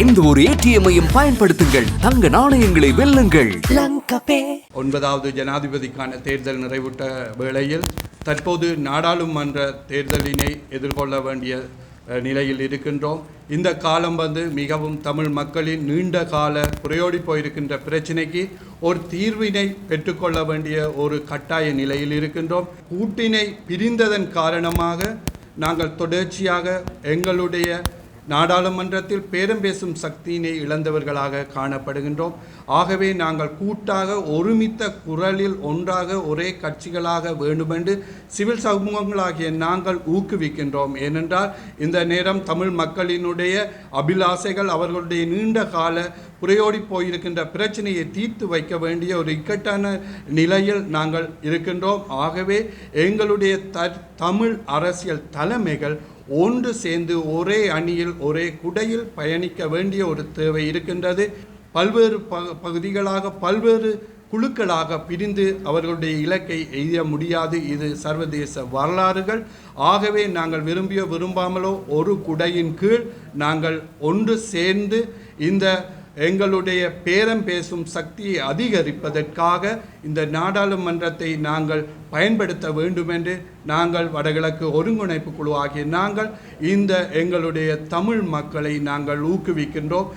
எந்த ஒரு ஏடிஎம்மையும் பயன்படுத்துங்கள். தங்க நாணயங்களை வெல்லுங்கள். ஒன்பதாவது ஜனாதிபதிக்கான தேர்தல் நிறைவுற்ற வேளையில் தற்போது நாடாளுமன்ற தேர்தலினை எதிர்கொள்ள வேண்டிய நிலையில் இருக்கின்றோம். இந்த காலம் வந்து மிகவும் தமிழ் மக்களின் நீண்ட கால புரையோடி போயிருக்கின்ற பிரச்சினைக்கு ஒரு தீர்வினை பெற்றுக்கொள்ள வேண்டிய ஒரு கட்டாய நிலையில் இருக்கின்றோம். கூட்டினை பிரிந்ததன் காரணமாக நாங்கள் தொடர்ச்சியாக எங்களுடைய நாடாளுமன்றத்தில் பேரம் பேசும் சக்தியினை இழந்தவர்களாக காணப்படுகின்றோம். ஆகவே நாங்கள் கூட்டாக ஒருமித்த குரலில் ஒன்றாக ஒரே கட்சிகளாக வேண்டுமென்று சிவில் சமூகங்களாகிய நாங்கள் ஊக்குவிக்கின்றோம். ஏனென்றால் இந்த நேரம் தமிழ் மக்களினுடைய அபிலாசைகள் அவர்களுடைய நீண்ட கால புறையோடி போயிருக்கின்ற பிரச்சனையை தீர்த்து வைக்க வேண்டிய ஒரு இக்கட்டான நிலையில் நாங்கள் இருக்கின்றோம். ஆகவே எங்களுடைய த தமிழ் அரசியல் தலைமைகள் ஒன்று சேர்ந்து ஒரே அணியில் ஒரே குடையில் பயணிக்க வேண்டிய ஒரு தேவை இருக்கின்றது. பல்வேறு ப பகுதிகளாக பல்வேறு குழுக்களாக பிரிந்து அவர்களுடைய இலக்கை எய்ய முடியாது. இது சர்வதேச வரலாறுகள். ஆகவே நாங்கள் விரும்பியோ விரும்பாமலோ ஒரு குடையின் கீழ் நாங்கள் ஒன்று சேர்ந்து இந்த எங்களுடைய பேரம் பேசும் சக்தியை அதிகரிப்பதற்காக இந்த நாடாளுமன்றத்தை நாங்கள் பயன்படுத்த வேண்டும் என்று நாங்கள் வடகிழக்கு ஒருங்கிணைப்பு குழு ஆகிய நாங்கள் இந்த எங்களுடைய தமிழ் மக்களை நாங்கள் ஊக்குவிக்கின்றோம்.